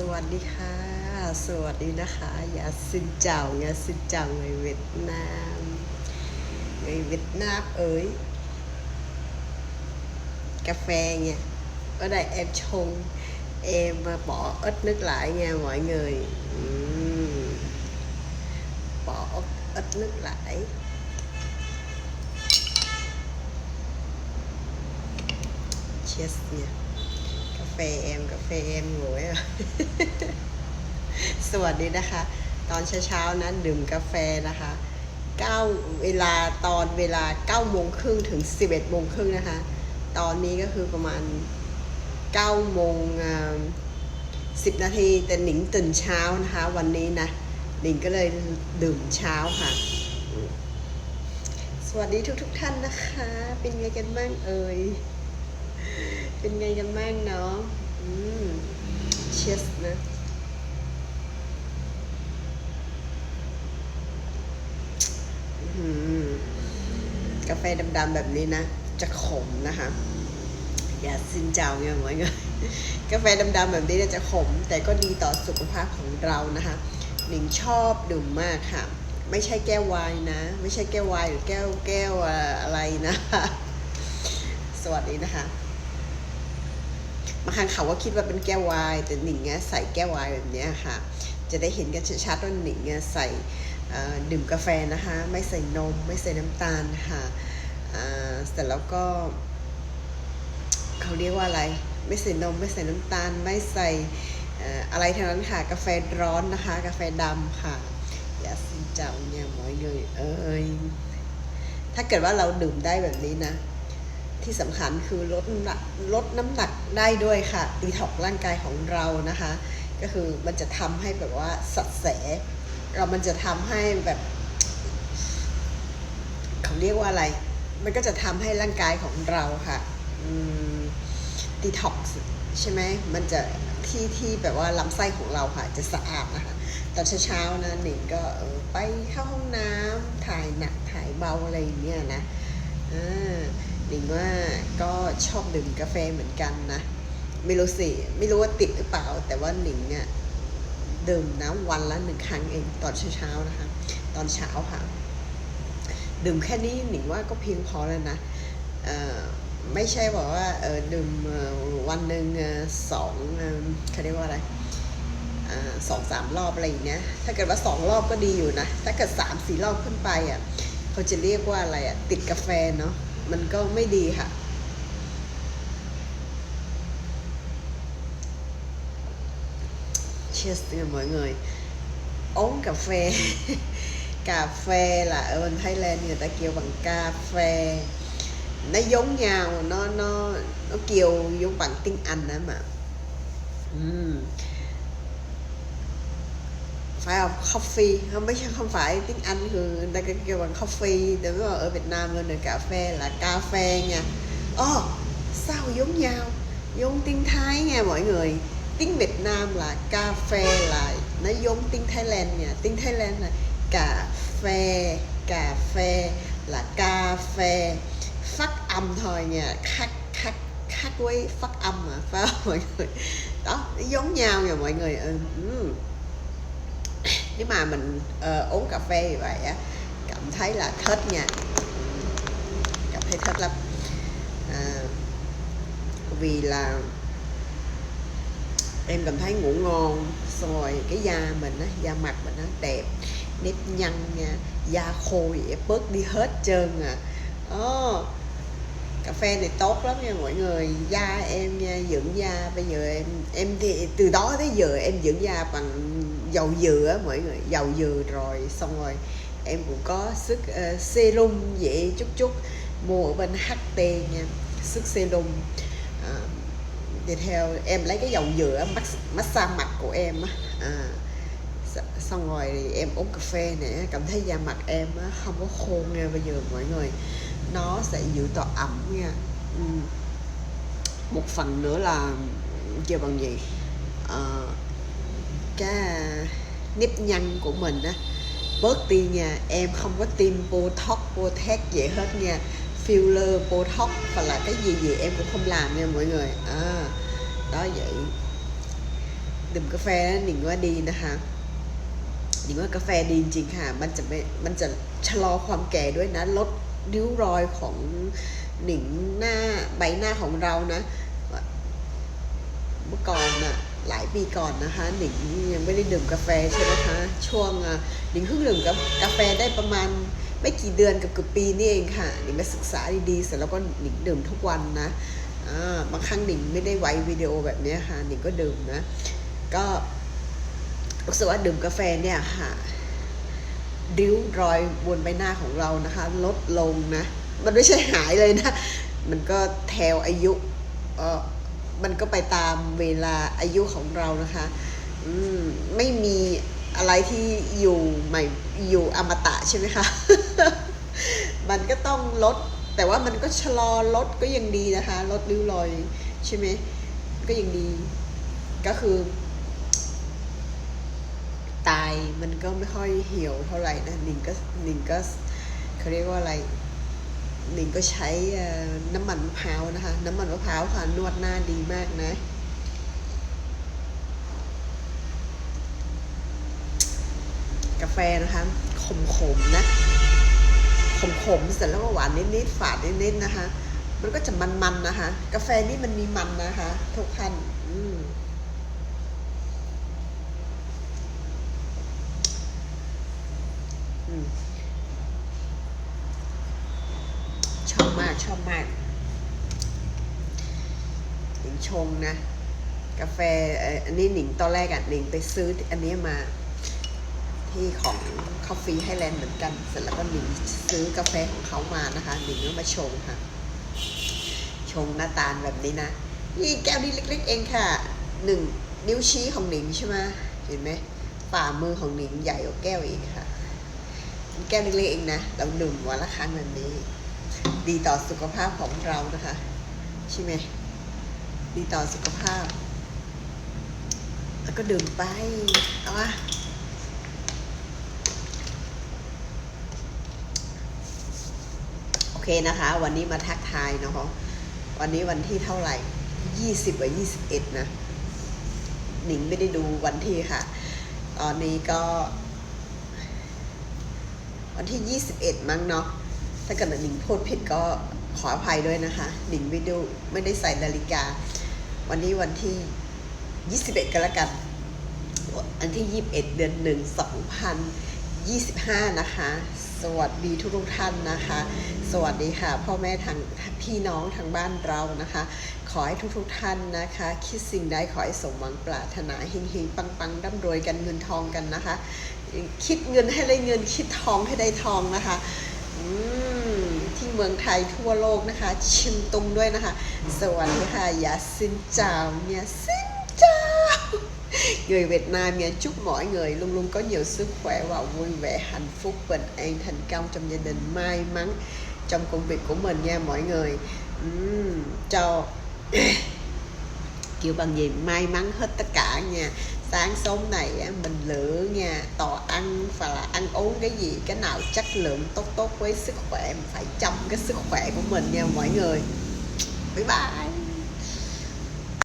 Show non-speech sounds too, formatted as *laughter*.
สวัสดีค่ะ สวัสดีนะคะอย่าสินเจ้าอย่าสินเจ้า người Việt Nam người Việt Nam ơi cà phê nha ở đây em chôn em bỏ ít nước lại nha mọi người uhm. bỏ ít nước lại cheers nha ฟเอ็มกาแฟเอ็มโง่ยสวัสดีนะคะ ตอนเช้าๆนั้นดื่มกาแฟนะคะ9เวลาตอนเวลา9โมงครึ่งถึง11โมงครึ่งนะคะ ตอนนี้ก็คือประมาณ9โมง10นาทีแต่หนิงตื่นเช้านะคะ วันนี้นะหนิงก็เลยดื่มเช้าค่ะ สวัสดีทุกๆทท่านนะคะ เป็นไงกันบ้างเอ่ย เป็นไงกันบ้างเนาะอืมเชสนะอื้อหือกาแฟดำๆแบบนี้นะ จะขมนะคะ อย่าซินเจ้าเนี่ยหมอยเงกาแฟดำๆแบบนี้จะขม แต่ก็ดีต่อสุขภาพของเรานะคะหนิงชอบดื่มมากค่ะ ไม่ใช่แก้วไวน์นะ ไม่ใช่แก้วไวน์หรือแก้วแก้วเอ่ออะไรนะสวัสดีนะคะ บางครั้งเขาก็คิดว่าเป็นแก้ววาย แต่หนิงเนี่ยใส่แก้ววายแบบเนี้ยค่ะ จะได้เห็นกันชัดๆว่าหนิงเนี่ยใส่ดื่มกาแฟนะคะ ไม่ใส่นม ไม่ใส่น้ำตาลค่ะอ่เสร็จแล้วก็ เขาเรียกว่าอะไร ไม่ใส่นม ไม่ใส่น้ำตาล ไม่ใส่อะไรทั้งนั้นค่ะ กาแฟร้อนนะคะ กาแฟดำค่ะอย่าสิเจ้าเนี่ยหมอยเงยเอ้ยถ้าเกิดว่าเราดื่มได้แบบนี้นะ ที่สำคัญคือลดน้ำหนักลดน้ำหนักได้ด้วยค่ะดีท็อกร่างกายของเรานะคะ ก็คือมันจะทำให้แบบว่าสัดแส เรามันจะทำให้แบบเขาเรียกว่าอะไร มันก็จะทำให้ร่างกายของเราค่ะดีท็อกซ์ใช่ไหมมันจะที่ที่แบบว่าลำไส้ของเราค่ะ จะสะอาดนะคะตอนเช้าๆนะหนิงก็ไปเข้าห้องน้ำถ่ายหนักถ่ายเบาอะไรอย่างเงี้ยนะอ่า หนิงว่าก็ชอบดื่มกาแฟเหมือนกันนะ ไม่รู้สิ ไม่รู้ว่าติดหรือเปล่า แต่ว่าหนิงเนี่ยดื่มน้ำวันละหนึ่งครั้งเองตอนเช้าๆนะคะ ตอนเช้าค่ะ ดื่มแค่นี้หนิงว่าก็เพียงพอแล้วนะเออไม่ใช่บอกว่าเออดื่มวันหนึ่งสองเขาเรียกว่าอะไรสองสามรอบอะไรอย่างเงี้ย ถ้าเกิดว่าสองรอบก็ดีอยู่นะ ถ้าเกิดสามสี่รอบขึ้นไปอะ เขาจะเรียกว่าอะไรอะ ติดกาแฟเนาะ มันก็ไม่ดีค่ะ Cheers nha mọi người Uống cà phê *laughs* Cà phê là ở bên Thái Lan người ta kêu bằng cà phê Nó giống nhau, nó nó nó kêu giống bằng tiếng Anh đó mà Ừm. phải không coffee. Không biết không phải tiếng Anh người ta kêu bằng coffee. Đúng rồi ở Việt Nam lên được cà phê là cà phê nha. Ồ, sao giống nhau? Giống tiếng Thái nha mọi người. Tiếng Việt Nam là cà phê là nó giống tiếng Thái Lan nha. Tiếng Thái Lan là cà phê cà phê là cà phê. Phát âm thôi nha. Khác khác khác với phát âm mà phải không mọi người? Đó giống nhau nha mọi người. Ừ. ừ nếu mà mình uh, uống cà phê như vậy á cảm thấy là thích nha. Cảm thấy thích lắm. À, vì là em cảm thấy ngủ ngon xong rồi cái da mình á da mặt mình nó đẹp nếp nhăn nha da khô vậy bớt đi hết trơn à. Oh, cà phê này tốt lắm nha mọi người. Da em nha dưỡng da. Bây giờ em em thì từ đó tới giờ em dưỡng da bằng dầu dừa á mọi người dầu dừa rồi xong rồi em cũng có sức uh, serum vậy chút chút mua ở bên HT nha sức serum. Uh, thì theo em lấy cái dầu dừa massage mặt của em á à, xong rồi thì em uống cà phê này cảm thấy da mặt em không có khô nha bây giờ mọi người. Nó sẽ giữ tỏ ẩm nha. Một phần nữa là chưa bằng gì? À, cái nếp nhăn của mình á bớt đi nha em không có tiêm botox botex gì hết nha filler botox và là cái gì gì em cũng không làm nha mọi người à, đó vậy ดื่มกาแฟนะหนิงว่าดีนะคะหนิงว่ากาแฟดีจริงๆค่ะ มันจะไม่มันจะชะลอความแก่ด้วยนะ ลดริ้วรอยของหนิงหน้าใบหน้าของเรานะ เมื่อก่อนน่ะ หลายปีก่อนนะคะหนิงยังไม่ได้ดื่มกาแฟใช่ไหมคะ ช่วงหนิงเพิ่งดื่มกับกาแฟได้ประมาณไม่กี่เดือนกับเกือบปีนี่เองค่ะหนิงไปศึกษาดีๆเสร็จแล้วก็หนิงดื่มทุกวันนะบางครั้งหนิงไม่ได้ไว้วิดีโอแบบนี้ค่ะหนิงก็ดื่มนะ ก็รู้สึกว่าดื่มกาแฟเนี่ยค่ะริ้วรอยบนใบหน้าของเรานะคะ ลดลงนะ มันไม่ใช่หายเลยนะ มันก็แทวอายุเออ มันก็ไปตามเวลาอายุของเรานะคะ อืมไม่มีอะไรที่อยู่ใหม่อยู่อมตะใช่ไหมคะ มันก็ต้องลด แต่ว่ามันก็ชะลอลดก็ยังดีนะคะ ลดริ้วรอยใช่ไหมก็ยังดี ก็คือ ตายมันก็ไม่ค่อยเหี่ยวเท่าไหร่นะนิงก็นิงก็เขาเรียกว่าอะไร หนิงก็ใช้น้ำมันมะพร้าวนะคะ น้ำมันมะพร้าวค่ะ นวดหน้าดีมากนะกาแฟนะคะขมๆนะขมๆเสร็จแล้วก็หวานนิดๆฝาดนิดๆนะคะ มันก็จะมันๆนะคะ กาแฟนี่มันมีมันนะคะ ทุกท่านอืม อืมชอบมากชอบมากหนิงชงนะ กาแฟอันนี้หนิงตอนแรกอะหนิงไปซื้ออันนี้มา ที่ของคอฟฟี่ไฮแลนด์เหมือนกัน เสร็จแล้วก็หนิงซื้อกาแฟของเขามานะคะหนิงก็มาชงค่ะ ชงหน้าตาลแบบนี้นะนี่แก้วนี้เล็ก ๆ เองค่ะหนึ่งนิ้วชี้ของหนิงใช่ไหมเห็นไหมฝ่ามือของหนิงใหญ่กว่าแก้วอีกค่ะแก้วเล็กๆเองนะเราดื่มวันละครั้งแบบนี้ ดีต่อสุขภาพของเรานะคะ ใช่ไหมดีต่อสุขภาพ แล้วก็ดื่มไป เอาวะโอเคนะคะ วันนี้มาทักทายเนาะวันนี้วันที่เท่าไหร่ยี่สิบกับยี่สิบเอ็ดนะ หนิงไม่ได้ดูวันที่ค่ะ ตอนนี้ก็ วันที่21มั้งเนาะ ถ้าเกิดหนิงพูดผิดก็ขออภัยด้วยนะคะหนิงไม่ด้ไม่ได้ใส่นาฬิกา วันนี้วันที่ 21ก็แล้วกันอันที่ 21 เดือน 1 2025 นะคะ สวัสดีทุกทุกท่านนะคะ สวัสดีค่ะ พ่อแม่ทางพี่น้องทางบ้านเรานะคะ ขอให้ทุกทุกท่านนะคะ คิดสิ่งใดขอให้สมหวังปรารถนาเฮงๆ ปังๆร่ำรวยกันเงินทองกันนะคะ คิดเงินให้ได้เงินคิดทองให้ได้ทองนะคะ ที่เมืองไทยทั่วโลกนะคะ ชิมตุงด้วยนะคะ สวัสดีค่ะยาซินเจ้าเนี่ยซินเจ้า *laughs* người Việt Nam nha chúc mọi người luôn luôn có nhiều sức khỏe và vui vẻ hạnh phúc bình an thành công trong gia đình may mắn trong công việc của mình nha mọi người Ừm, cho kiểu bằng gì, may mắn hết tất cả nha. Sáng sớm này mình lựa nha tò ăn và là ăn uống cái gì, cái nào chất lượng tốt tốt với sức khỏe, mình phải chăm cái sức khỏe của mình nha mọi người. Bye bye.